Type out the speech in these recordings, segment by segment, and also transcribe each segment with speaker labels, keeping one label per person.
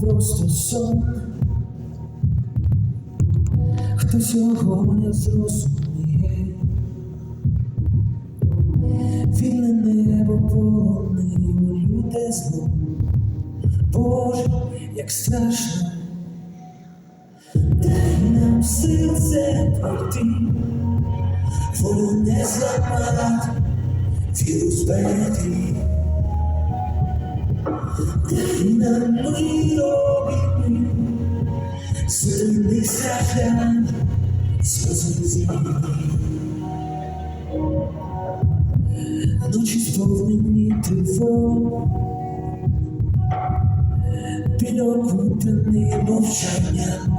Speaker 1: просто сон. Хтось його не зрозуміє. Вільне небо полонило люде зло. Боже, як страшно, дай нам сил це пройти, волю не зламати, віру зберегти. Нам миру обійми, звільни страждань, сльози землі. Ночі сповнені тривог, під окутаний мовчанням,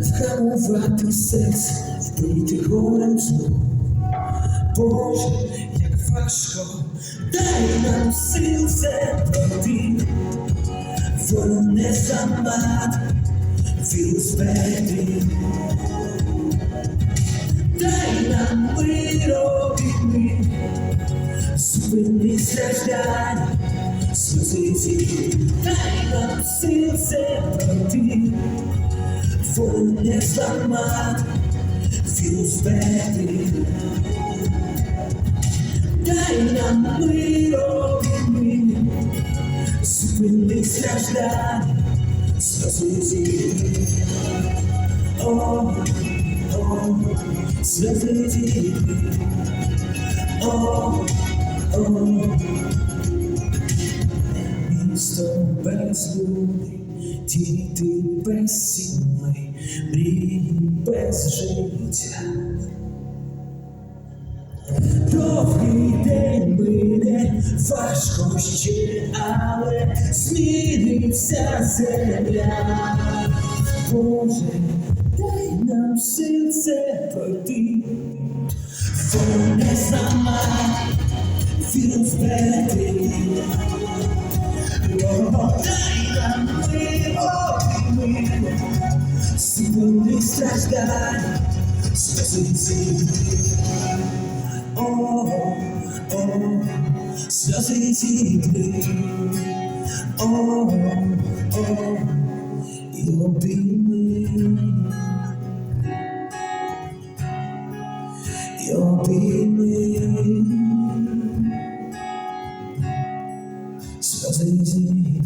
Speaker 1: вгамувати серце, вбити горем. Боже, як важко, дай сил це волю не віру зберегти. Дай нам миру війни, зупини страждання, сльози. Дай нам сил це пройти, не зламати, віру. Дай нам миру війни, зупини страждання, сльози зі. О, о, сльози зі. О, о, місто без людей, діти без сімей, мрії без життя. Важко ще, але зміниться земля. Боже, дай нам сил це пройти, не сама, віру впереди. О, Дай нам мир, Супини страждань, stuffing deeply. Oh, oh, you'll be me. You'll be me. Stuffing deeply.